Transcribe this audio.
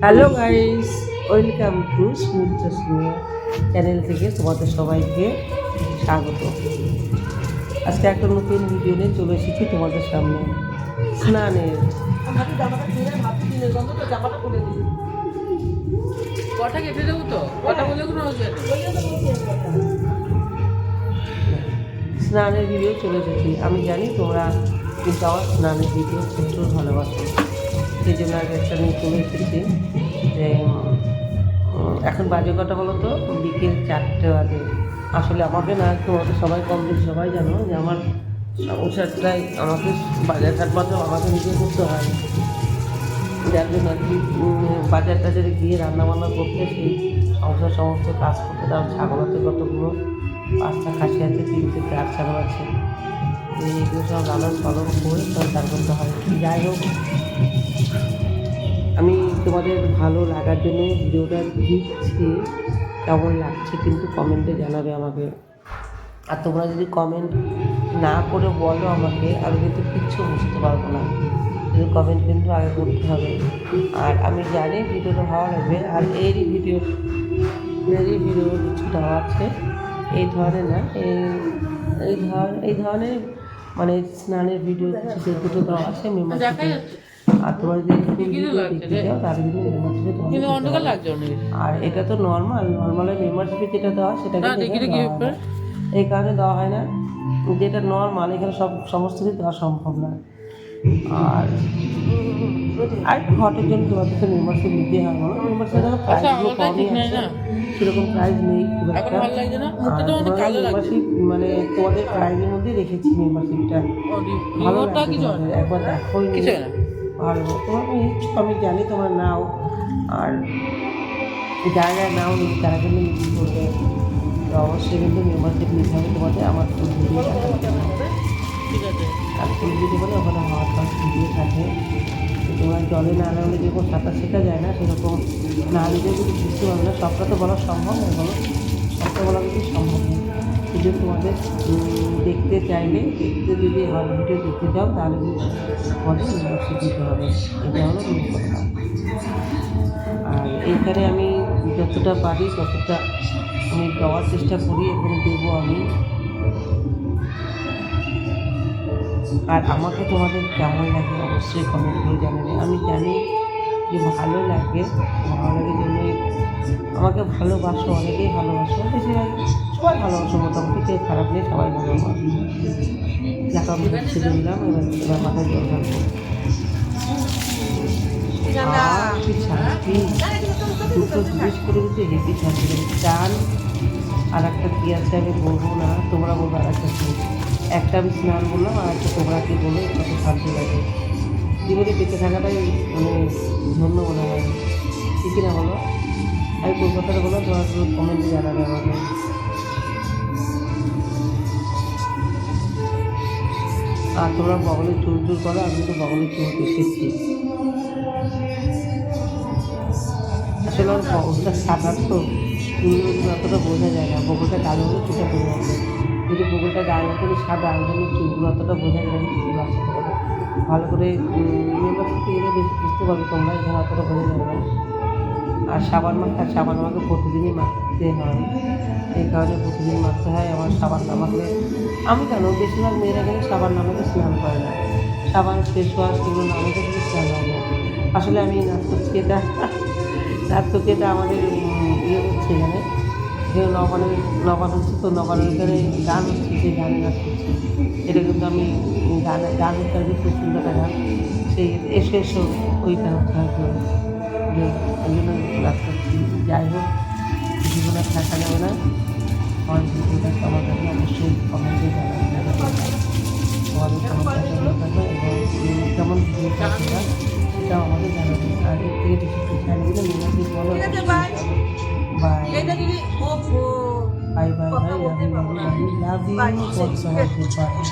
Hello guys welcome to Smith চশমিয়া channel থেকে তোমাদের সবাইকে স্বাগত। আজকে একটা নতুন ভিডিও নিয়ে চলে এসেছি তোমাদের সামনে। স্নানের। কটা কেটে দেবো তো? কটা বলে কোনো স্নানের ভিডিও চলে এসেছি। আমি জানি তোমরা কিন্তু আমার স্নানের ভিডিও প্রচুর ভালোবাসো। আগে একটা নিয়ে চলে যে এখন বাজে কটা বলো তো বিকেল চারটে বাজে। আসলে আমাকে না তোমাদের সবাই কম সবাই জানো, যে আমার সংসারটাই আমাকে বাজার ঘাট মাত্র আমাকে নিজে করতে হয়। যার জন্য আর কি বাজার টাজারে গিয়ে রান্না বান্না করতে, সেই সংসার সমস্ত কাজ করতে, তার ছাগল আছে কতগুলো পাঁচটা খাসি আছে, তিনটে চার ছাগল আছে। এইগুলো সব লালন পালন করে তার করতে হয়। যাই হোক আমি তোমাদের ভালো লাগার জন্য ভিডিওটা দিচ্ছি, কেমন লাগছে কিন্তু কমেন্টে জানাবে আমাকে। আর তোমরা যদি কমেন্ট না করে বলো আমাকে, আমি কিন্তু কিচ্ছু বুঝতে পারব না। কিন্তু কমেন্ট কিন্তু আগে করতে হবে। আর আমি জানি ভিডিওটা ভালো লাগবে, আর এরই ভিডিও এরই ভিডিও কিছু দেওয়া আছে। এই ধরনের না, এই এই ধর, এই ধরনের মানে স্নানের ভিডিও কিছু দুটো দেওয়া আছে যাচ্ছে আর তোমরা যদি ফুল ঠিকই তো ভিডিও লাগছে দেখতে চাও তাহলে কিন্তু মেম্বারশিপে কিন্তু অন্ধকার লাগছে অনেক আর এটা তো নর্মাল নর্মালে মেম্বারশিপে যেটা দেওয়া হয় না, হয় না। এই কারণে দেওয়া হয় না। যেটা নর্মাল এখানে সব সমস্ত কিছু দেওয়া সম্ভব না। আর আর ঘটের জন্য তোমাদের তো মেম্বারশিপ নিতে হয় বলো? মেম্বারশিপ দেখো আচ্ছা প্রাইসগুলো কমই আছে। না। সেরকম প্রাইস নেই খুব একটা। না? মেম্বারশিপ মানে তোমাদের প্রাইজের মধ্যে রেখেছি মেম্বারশিপটা ভালো না? একবার দেখো কিছু না? ভালো তোমার আমি জানি তোমার নাও। আর যারা যারা নাও নি তারা কিন্তু মিটিং করবে। তো অবশ্যই কিন্তু মেম্বারশিপ নিতে হবে তোমাদের আমার ফুল ভিডিও ঠিক আছে। আর ফুল ভিডিও বলে ওখানে হাওয়ার কাজ ভিডিও থাকে। তোমার জলে না নামলে যেরকম সাঁতার শেখা যায় না সেরকম না দিলে যদি বুঝতে পারবে না সবটা তো বলা সম্ভব না বলো। জন্য তোমাদের দেখতে চাইলে, দেখতে যদি হল ভিডিও দেখতে চাও, তাহলে মেম্বারশিপ দিতে হবে। এটা হলো কথা। আর এখানে আমি যতটা পারি, ততটা আমি দেওয়ার চেষ্টা করি এবং দেবো আমি। আর আমাকে তোমাদের কেমন লাগে, অবশ্যই কমেন্ট করে জানাবে। আমি জানি যে ভালো লাগে ভালো লাগে জন্যই আমাকে ভালোবাসো, অনেকেই ভালোবাসো বেশিরভাগ সবাই ভালোবাসো মোটামুটি কেউ খারাপ নেই সবাই ভালো আমার দেখা ছেড়ে দিলাম এবার মাথায় জল দুটো জিনিস করে দিচ্ছে হেপি শান্তি চান আর একটা কি আছে আমি বলব না তোমরা বলব আর একটা কি একটা আমি স্নান বললাম আর একটা তোমরা কি বলে কত শান্তি লাগে। জীবনে বেঁচে থাকাটাই মানে ধন্য মনে হয়। ঠিক না বলো? আমি কলকাতার বলো তোমার কমেন্টে জানাবে আমাকে। আর তোমরা বগলে চুল চুল করো, আমি তো বগলে চুল এসেছি আসলে ওর বগলটা সাদা তো চুলগুলো অতটা বোঝা যায় না, বগলটা কালো হলে চুলটা বোঝা যাবে যদি বগলটা গায়ে মতো সাদা ওই জন্য চুলগুলো অতটা বোঝা যায় না চুল ভালো করে ইউনিভার্সিটি বেশ বুঝতে পারবে তোমরা এখানে অতটা বোঝা যাবে না। আর সাবান মাখা, সাবান আমাকে প্রতিদিনই মাখতে হয়। এই কারণে প্রতিদিন মারতে হয়, আমার সাবান না আমি কেন? বেশিরভাগ মেয়েরা গেলে সাবান না স্নান করে না। সাবান ফেস ওয়াশ এগুলো না মাখলে কিন্তু স্নান হয় না। আসলে আমি করছি এটা আমাদের ইয়ে হচ্ছে এখানে। যে নবানের নবান হচ্ছে তো নবানের এখানে গান হচ্ছে সেই গানে নাচ করছি এটা কিন্তু আমি গান গান হচ্ছে খুব সুন্দর একটা গান। সেই এসো এসো, ওইটা হচ্ছে আর কি। ওই জন্য নাচ যাই হোক। জীবনে থাকা যাবে না। আমার ভিডিওটা লাগবে অবশ্যই কমেন্টে জানাবেন কেমন থাকবে এবং কেমন ভিডিও সেটাও আমাদের জানাবেন আর এর থেকে কিছু জানি দিলে বলো। Bye bye bye bye love you love you love you